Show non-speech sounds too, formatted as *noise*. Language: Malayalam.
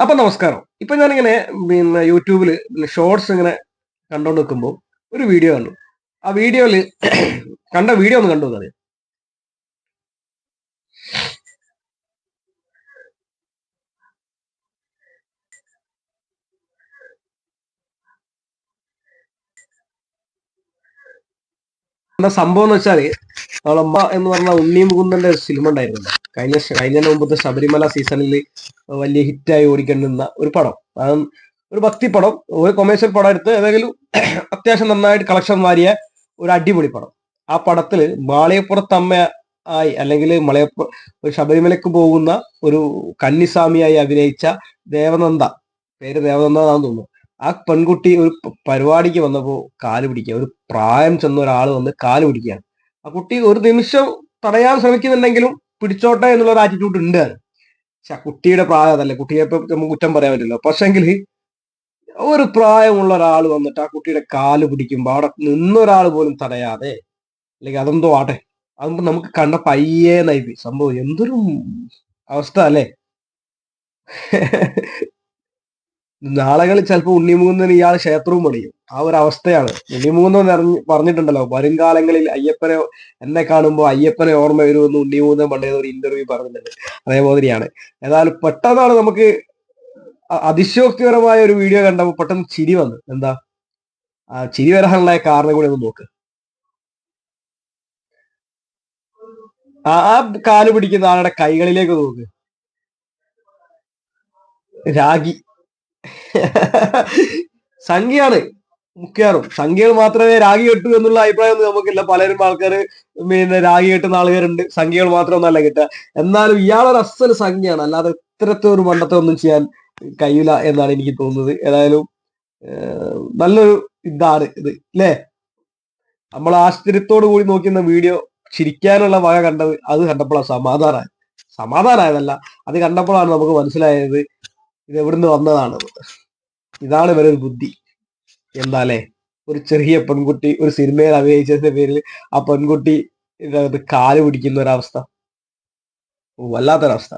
അപ്പൊ നമസ്കാരം. ഇപ്പൊ ഞാനിങ്ങനെ പിന്നെ യൂട്യൂബിൽ ഷോർട്സ് ഇങ്ങനെ കണ്ടോണ്ട് നിൽക്കുമ്പോൾ ഒരു വീഡിയോ കണ്ടു. ആ വീഡിയോയിൽ *clears throat* കണ്ട വീഡിയോ ഒന്ന് കണ്ടു എന്താ സംഭവം എന്ന് നമ്മളമ്മ എന്ന് പറഞ്ഞ ഉണ്ണി മുകുന്ദന്റെ സിനിമ ഉണ്ടായിരുന്നു കഴിഞ്ഞ കഴിഞ്ഞ മുമ്പത്തെ ശബരിമല സീസണിൽ വലിയ ഹിറ്റായി ഓടിക്കൊണ്ടിരുന്ന ഒരു പടം. അത് ഒരു ഭക്തി പടം. ഒരു കൊമേഴ്ഷ്യൽ പടം എടുത്ത് ഏതെങ്കിലും *clears throat* അത്യാവശ്യം നന്നായിട്ട് കളക്ഷൻ വാരിയ ഒരു അടിപൊളി പടം. ആ പടത്തിൽ മാളയപ്പുറത്തമ്മ ആയി അല്ലെങ്കിൽ ശബരിമലയ്ക്ക് ശബരിമലക്ക് പോകുന്ന ഒരു കന്നിസ്വാമിയായി അഭിനയിച്ച ദേവനന്ദ. പേര് ദേവനന്ദ എന്നാന്ന് തോന്നുന്നു. ആ പെൺകുട്ടി ഒരു പരിപാടിക്ക് വന്നപ്പോൾ കാൽ പിടിക്കുക. ഒരു പ്രായം ചെന്ന ഒരാൾ വന്ന് കാൽ പിടിക്കുകയാണ്. ആ കുട്ടി ഒരു നിമിഷം തടയാൻ ശ്രമിക്കുന്നുണ്ടെങ്കിലും പിടിച്ചോട്ടെ എന്നുള്ള ഒരു ആറ്റിറ്റ്യൂഡ് ഉണ്ട്. പക്ഷെ കുട്ടിയുടെ പ്രായം അതല്ലേ. കുട്ടിയെ നമുക്ക് കുറ്റം പറയാൻ പറ്റില്ല. പക്ഷെങ്കിൽ ഒരു പ്രായമുള്ള ഒരാൾ വന്നിട്ട് ആ കുട്ടിയുടെ കാൽ പിടിക്കുമ്പോൾ അവിടെ നിന്നൊരാൾ പോലും തടയാതെ അല്ലെങ്കിൽ അതെന്തോ ആട്ടെ അതൊന്നും നമുക്ക് കണ്ട പയ്യേ നയിപ്പി സംഭവം എന്തൊരു അവസ്ഥ അല്ലേ? നാളകളിൽ ചിലപ്പോൾ ഉണ്ണിമുകുന്ദൻ ഇയാൾ ക്ഷേത്രവും പണിയും. ആ ഒരു അവസ്ഥയാണ്. ഉണ്ണിമുകുന്ദൻ അറിഞ്ഞ് പറഞ്ഞിട്ടുണ്ടല്ലോ വരും കാലങ്ങളിൽ അയ്യപ്പനെ എന്നെ കാണുമ്പോൾ അയ്യപ്പനെ ഓർമ്മ വരുമെന്ന് ഉണ്ണിമുകുന്ദൻ പണ്ടേ ഒരു ഇന്റർവ്യൂ പറഞ്ഞിട്ടുണ്ട്. അതേമാതിരിയാണ്. ഏതായാലും പെട്ടെന്നാണ് നമുക്ക് അതിശോക്തിപരമായ ഒരു വീഡിയോ കണ്ടപ്പോൾ പെട്ടെന്ന് ചിരി വന്നു. എന്താ? ചിരി വരാനുള്ള കാരണം കൂടി ഒന്ന് നോക്ക്. ആ കാൽ പിടിക്കുന്ന ആളുടെ കൈകളിലേക്ക് നോക്ക്. രാഗി. *laughs* സംഖ്യയാണ് മുഖ്യാറും. സംഖ്യകൾ മാത്രമേ രാഗി കെട്ടൂ എന്നുള്ള അഭിപ്രായം നമുക്കില്ല. പലരും ആൾക്കാർ പിന്നെ രാഗി കെട്ടുന്ന ആളുകാരുണ്ട് സംഖ്യകൾ മാത്രമൊന്നല്ല കിട്ടുക. എന്നാലും ഇയാളൊരു അസൽ സംഖ്യയാണ്. അല്ലാതെ ഇത്തരത്തെ ഒരു മണ്ടത്തെ ഒന്നും ചെയ്യാൻ കഴിയില്ല എന്നാണ് എനിക്ക് തോന്നുന്നത്. ഏതായാലും നല്ലൊരു ഇതാണ് ഇത് അല്ലേ നമ്മൾ ആശ്ചര്യത്തോടു കൂടി നോക്കുന്ന വീഡിയോ ചിരിക്കാനുള്ള വക കണ്ടത് അത് കണ്ടപ്പോഴാണ് സമാധാനമായത് സമാധാനമായതല്ല അത് കണ്ടപ്പോഴാണ് നമുക്ക് മനസ്സിലായത് ഇത് എവിടുന്ന് വന്നതാണ്? ഇതാണ് ഇവരൊരു ബുദ്ധി. എന്താലേ ഒരു ചെറിയ പെൺകുട്ടി ഒരു സിനിമയിൽ അഭിനയിച്ചതിന്റെ പേരിൽ ആ പെൺകുട്ടി കാൽ പിടിക്കുന്ന ഒരവസ്ഥ. വല്ലാത്തൊരവസ്ഥ.